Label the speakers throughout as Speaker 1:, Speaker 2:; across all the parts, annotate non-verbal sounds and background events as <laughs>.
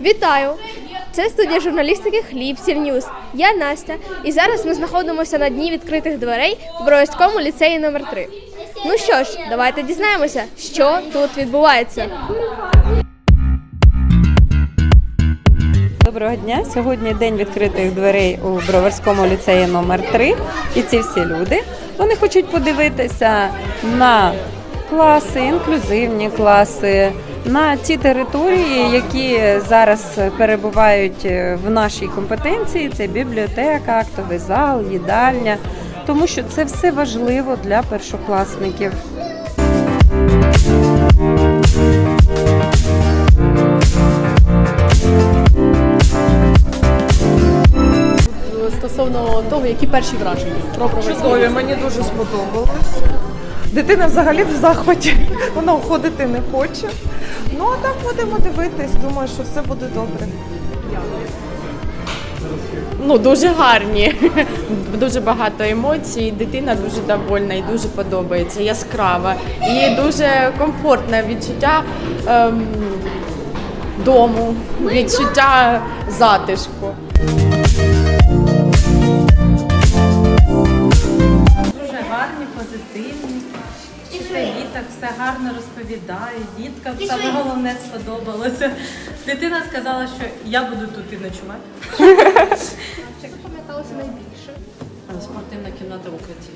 Speaker 1: Вітаю! Це студія журналістики Хліб Ньюз. Я Настя, і зараз ми знаходимося на дні відкритих дверей в Броварському ліцеї номер 3 Ну що ж, давайте дізнаємося, що тут відбувається.
Speaker 2: Доброго дня. Сьогодні день відкритих дверей у Броварському ліцеї номер 3 І ці всі люди вони хочуть подивитися на класи, інклюзивні класи, на ті території, які зараз перебувають в нашій компетенції. Це бібліотека, актовий зал, їдальня, тому що це все важливо для першокласників.
Speaker 3: стосовно того, які перші враження про
Speaker 4: Чудові, мені дуже сподобалось. Дитина взагалі в захваті, вона уходити не хоче. Ну а так будемо дивитись, думаю, що все буде добре.
Speaker 5: Ну, дуже гарні, <laughs> дуже багато емоцій. Дитина дуже довольна і дуже подобається, яскрава. І дуже комфортне відчуття ем, дому, відчуття затишку.
Speaker 6: Вчителі так все гарно розповідають. Діткам саме головне сподобалося. Дитина сказала, що я буду тут і ночувати.
Speaker 1: Що запам'яталося найбільше?
Speaker 6: Спортивна кімната в укритті.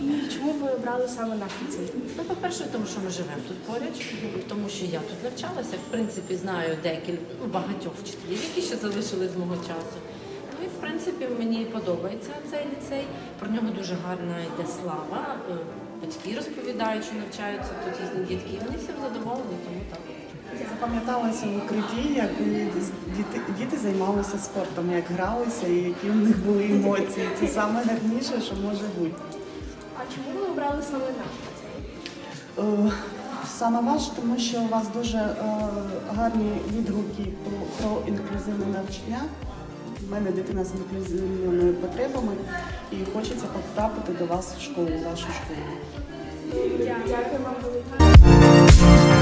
Speaker 1: І чому ви обрали саме наш ліцей?
Speaker 7: Ну, по-перше, тому що ми живемо тут поряд, тому що я тут навчалася. В принципі, знаю декілька ну, багатьох вчителів, які ще залишились з мого часу. Принципі мені подобається цей ліцей. Про нього дуже гарна йде слава. Е, Батьки розповідають, що навчаються тут різні дітки. І вони всім задоволені, тому так.
Speaker 8: Я Запам'яталася в укритті, як діти, діти займалися спортом, як гралися і які в них були емоції. Це саме гарніше, що може бути.
Speaker 1: А чому ви обрали саме наш ліцей?
Speaker 8: Е, Саме ваш, тому що у вас дуже е, гарні відгуки про, про інклюзивне навчання. У мене дитина з інклюзивними потребами і хочеться потрапити до вас в школу, в вашу школу.
Speaker 1: Дякую вам.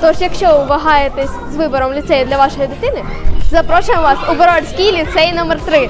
Speaker 1: Тож, якщо ви вагаєтесь з вибором ліцею для вашої дитини, запрошуємо вас у Бородський ліцей номер 3